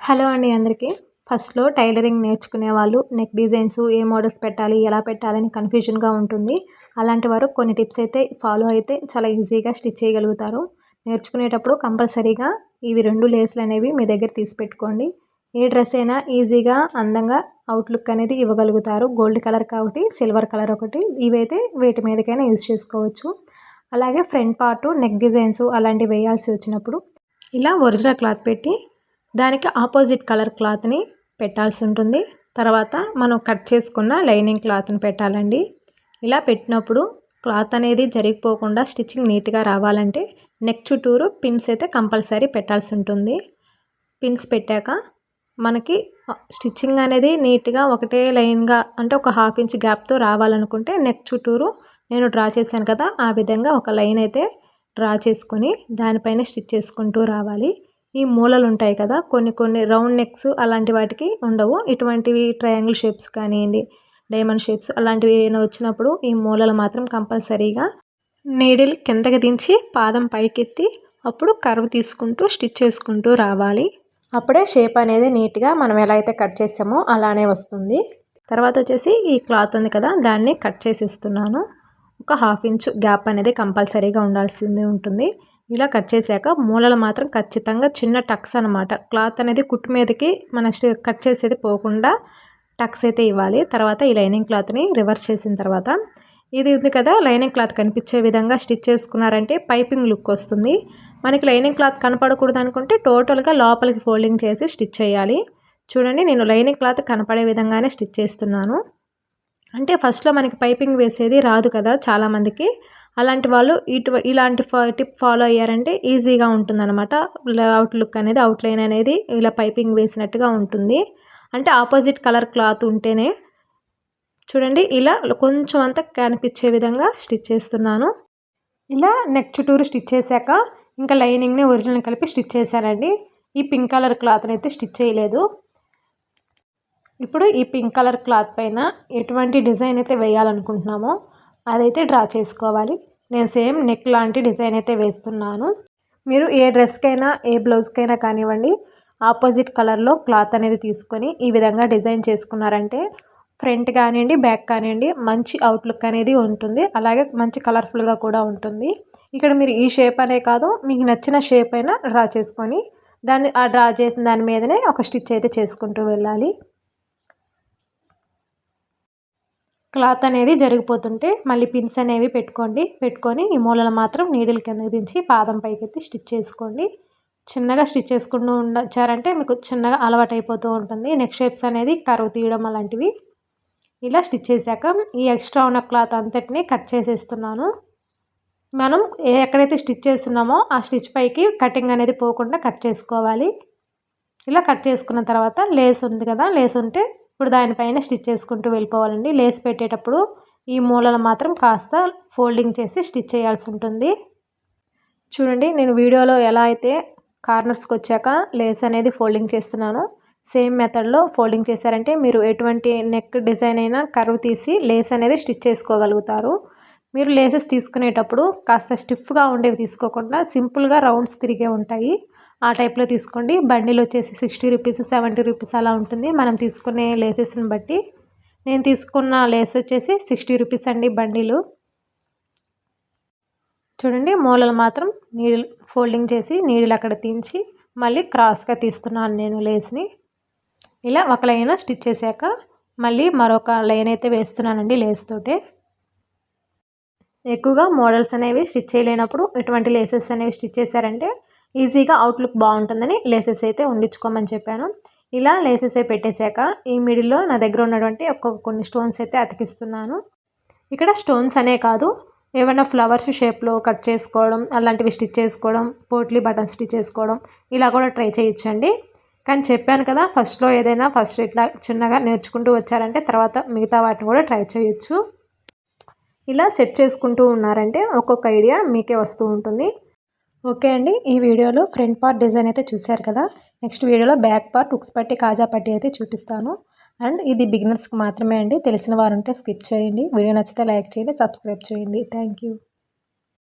Hello అండి అందరికీ. ఫస్ట్లో టైలరింగ్ నేర్చుకునే వాళ్ళు నెక్ డిజైన్స్ ఏ మోడల్స్ పెట్టాలి ఎలా పెట్టాలని కన్ఫ్యూజన్గా ఉంటుంది. అలాంటి వారు కొన్ని టిప్స్ అయితే ఫాలో అయితే చాలా ఈజీగా స్టిచ్ చేయగలుగుతారు. నేర్చుకునేటప్పుడు కంపల్సరీగా ఇవి రెండు లేస్లు అనేవి మీ దగ్గర తీసి పెట్టుకోండి. ఏ డ్రెస్ అయినా ఈజీగా అందంగా అవుట్లుక్ అనేది ఇవ్వగలుగుతారు. గోల్డ్ కలర్ కాబట్టి సిల్వర్ కలర్ ఒకటి ఇవైతే వీటి మీదకైనా యూజ్ చేసుకోవచ్చు. అలాగే ఫ్రంట్ పార్ట్ నెక్ డిజైన్స్ అలాంటివి వేయాల్సి వచ్చినప్పుడు ఇలా ఒరిజినల్ క్లాత్ పెట్టి దానికి ఆపోజిట్ కలర్ క్లాత్ని పెట్టాల్సి ఉంటుంది. తర్వాత మనం కట్ చేసుకున్న లైనింగ్ క్లాత్ని పెట్టాలండి. ఇలా పెట్టినప్పుడు క్లాత్ అనేది జరిగిపోకుండా స్టిచ్చింగ్ నీట్గా రావాలంటే నెక్ చుట్టూరు పిన్స్ అయితే కంపల్సరీ పెట్టాల్సి ఉంటుంది. పిన్స్ పెట్టాక మనకి స్టిచ్చింగ్ అనేది నీట్గా ఒకటే లైన్గా అంటే ఒక హాఫ్ ఇంచ్ గ్యాప్తో రావాలనుకుంటే నెక్ చుట్టూరు నేను డ్రా చేశాను కదా ఆ విధంగా ఒక లైన్ అయితే డ్రా చేసుకొని దానిపైన స్టిచ్ చేసుకుంటూ రావాలి. ఈ మూలలు ఉంటాయి కదా కొన్ని కొన్ని రౌండ్ నెక్స్ అలాంటి వాటికి ఉండవు. ఇటువంటివి ట్రయాంగిల్ షేప్స్ కానివ్వండి డైమండ్ షేప్స్ అలాంటివి ఏమైనా వచ్చినప్పుడు ఈ మూలలు మాత్రం కంపల్సరీగా నీడిల్ కిందకి దించి పాదం పైకెత్తి అప్పుడు కర్వ్ తీసుకుంటూ స్టిచ్ చేసుకుంటూ రావాలి. అప్పుడే షేప్ అనేది నీట్గా మనం ఎలా అయితే కట్ చేసామో అలానే వస్తుంది. తర్వాత వచ్చేసి ఈ క్లాత్ ఉంది కదా దాన్ని కట్ చేసి ఇస్తున్నాను ఒక హాఫ్ ఇంచ్ గ్యాప్ అనేది కంపల్సరీగా ఉండాల్సింది ఉంటుంది. ఇలా కట్ చేశాక మూలలు మాత్రం ఖచ్చితంగా చిన్న టక్స్ అనమాట క్లాత్ అనేది కుట్టు మీదకి మన కట్ చేసేది పోకుండా టక్స్ అయితే ఇవ్వాలి. తర్వాత ఈ లైనింగ్ క్లాత్ని రివర్స్ చేసిన తర్వాత ఇది ఉంది కదా లైనింగ్ క్లాత్ కనిపించే విధంగా స్టిచ్ చేసుకున్నారంటే పైపింగ్ లుక్ వస్తుంది. మనకి లైనింగ్ క్లాత్ కనపడకూడదు అనుకుంటే టోటల్గా లోపలికి ఫోల్డింగ్ చేసి స్టిచ్ చేయాలి. చూడండి నేను లైనింగ్ క్లాత్ కనపడే విధంగానే స్టిచ్ చేస్తున్నాను. అంటే ఫస్ట్లో మనకి పైపింగ్ వేసేది రాదు కదా చాలామందికి. అలాంటి వాళ్ళు ఇటు ఇలాంటి టిప్ ఫాలో అయ్యారంటే ఈజీగా ఉంటుందన్నమాట. అవుట్లుక్ అనేది అవుట్లైన్ అనేది ఇలా పైపింగ్ వేసినట్టుగా ఉంటుంది. అంటే ఆపోజిట్ కలర్ క్లాత్ ఉంటేనే. చూడండి ఇలా కొంచెం అంతా కనిపించే విధంగా స్టిచ్ చేస్తున్నాను. ఇలా నెక్ చుట్టూరు స్టిచ్ చేశాక ఇంకా లైనింగ్ని ఒరిజినల్ కలిపి స్టిచ్ చేశానండి ఈ పింక్ కలర్ క్లాత్ని అయితే స్టిచ్ చేయలేదు. ఇప్పుడు ఈ పింక్ కలర్ క్లాత్ పైన ఎటువంటి డిజైన్ అయితే వేయాలనుకుంటున్నామో అదైతే డ్రా చేసుకోవాలి. నేను సేమ్ నెక్ లాంటి డిజైన్ అయితే వేస్తున్నాను. మీరు ఏ డ్రెస్కైనా ఏ బ్లౌజ్కైనా కానివ్వండి ఆపోజిట్ కలర్లో క్లాత్ అనేది తీసుకొని ఈ విధంగా డిజైన్ చేసుకున్నారంటే ఫ్రంట్ కానివ్వండి బ్యాక్ కానివ్వండి మంచి అవుట్లుక్ అనేది ఉంటుంది. అలాగే మంచి కలర్ఫుల్గా కూడా ఉంటుంది. ఇక్కడ మీరు ఈ షేప్ అనే కాదు మీకు నచ్చిన షేప్ అయినా డ్రా చేసుకొని దాన్ని ఆ డ్రా చేసిన దాని మీదనే ఒక స్టిచ్ అయితే చేసుకుంటూ వెళ్ళాలి. క్లాత్ అనేది జరిగిపోతుంటే మళ్ళీ పిన్స్ అనేవి పెట్టుకోండి. పెట్టుకొని ఈ మూలలు మాత్రం నీడిల్ కిందకి దించి పాదం పైకి ఎత్తి స్టిచ్ చేసుకోండి. చిన్నగా స్టిచ్ చేసుకుంటూ ఉండొచ్చారంటే మీకు చిన్నగా అలవాటు అయిపోతూ ఉంటుంది. నెక్ షేప్స్ అనేది కరువు తీయడం అలాంటివి ఇలా స్టిచ్ చేశాక ఈ ఎక్స్ట్రా ఉన్న క్లాత్ అంతటిని కట్ చేసేస్తున్నాను. మనం ఎక్కడైతే స్టిచ్ చేస్తున్నామో ఆ స్టిచ్ పైకి కటింగ్ అనేది పోకుండా కట్ చేసుకోవాలి. ఇలా కట్ చేసుకున్న తర్వాత లేస్ ఉంది కదా లేస్ ఉంటే ఇప్పుడు దానిపైన స్టిచ్ చేసుకుంటూ వెళ్ళిపోవాలండి. లేస్ పెట్టేటప్పుడు ఈ మూలలు మాత్రం కాస్త ఫోల్డింగ్ చేసి స్టిచ్ చేయాల్సి ఉంటుంది. చూడండి నేను వీడియోలో ఎలా అయితే కార్నర్స్కి వచ్చాక లేస్ అనేది ఫోల్డింగ్ చేస్తున్నాను సేమ్ మెథడ్లో ఫోల్డింగ్ చేశారంటే మీరు ఎటువంటి నెక్ డిజైన్ అయినా కర్వ్ తీసి లేస్ అనేది స్టిచ్ చేసుకోగలుగుతారు. మీరు లేసెస్ తీసుకునేటప్పుడు కాస్త స్టిఫ్గా ఉండేవి తీసుకోకుండా సింపుల్గా రౌండ్స్ తిరిగే ఉంటాయి. ఆ టైప్లో తీసుకోండి. బండిల్ వచ్చేసి సిక్స్టీ రూపీస్ సెవెంటీ రూపీస్ అలా ఉంటుంది. మనం తీసుకునే లేసెస్ని బట్టి. నేను తీసుకున్న లేస్ వచ్చేసి సిక్స్టీ రూపీస్ అండి బండిలు. చూడండి మూలలు మాత్రం నీడిల్ ఫోల్డింగ్ చేసి నీడిల్ అక్కడ తీంచి మళ్ళీ క్రాస్గా తీస్తున్నాను నేను లేస్ని. ఇలా ఒక లైన్ స్టిచ్ చేశాక మళ్ళీ మరొక లైన్ అయితే వేస్తున్నానండి లేస్ తోటే ఎక్కువగా మోడల్స్ అనేవి స్టిచ్ చేయలేనప్పుడు ఇటువంటి లేసెస్ అనేవి స్టిచ్ చేశారంటే ఈజీగా అవుట్లుక్ బాగుంటుందని లేసెస్ అయితే వండించుకోమని చెప్పాను. ఇలా లేసెస్ పెట్టేశాక ఈ మిడిల్లో నా దగ్గర ఉన్నటువంటి ఒక్కొక్క కొన్ని స్టోన్స్ అయితే అతికిస్తున్నాను. ఇక్కడ స్టోన్స్ అనే కాదు ఏమైనా ఫ్లవర్స్ షేప్లో కట్ చేసుకోవడం అలాంటివి స్టిచ్ చేసుకోవడం పోట్లీ బటన్ స్టిచ్ చేసుకోవడం ఇలా కూడా ట్రై చేయొచ్చండి. కానీ చెప్పాను కదా ఫస్ట్లో ఏదైనా ఫస్ట్ ఇట్లా చిన్నగా నేర్చుకుంటూ వచ్చారంటే తర్వాత మిగతా వాటిని కూడా ట్రై చేయొచ్చు. ఇలా సెట్ చేసుకుంటూ ఉన్నారంటే ఒక్కొక్క ఐడియా మీకే వస్తూ ఉంటుంది. ఓకే అండి. ఈ వీడియోలో ఫ్రంట్ పార్ట్ డిజైన్ అయితే చూశారు కదా? నెక్స్ట్ వీడియోలో బ్యాక్ పార్ట్ ఉక్స్ పట్టి కాజా పట్టి అయితే చూపిస్తాను. అండ్ ఇది బిగినర్స్కి మాత్రమే అండి. తెలిసిన వారు ఉంటే స్కిప్ చేయండి. వీడియో నచ్చితే లైక్ చేయండి సబ్స్క్రైబ్ చేయండి. థ్యాంక్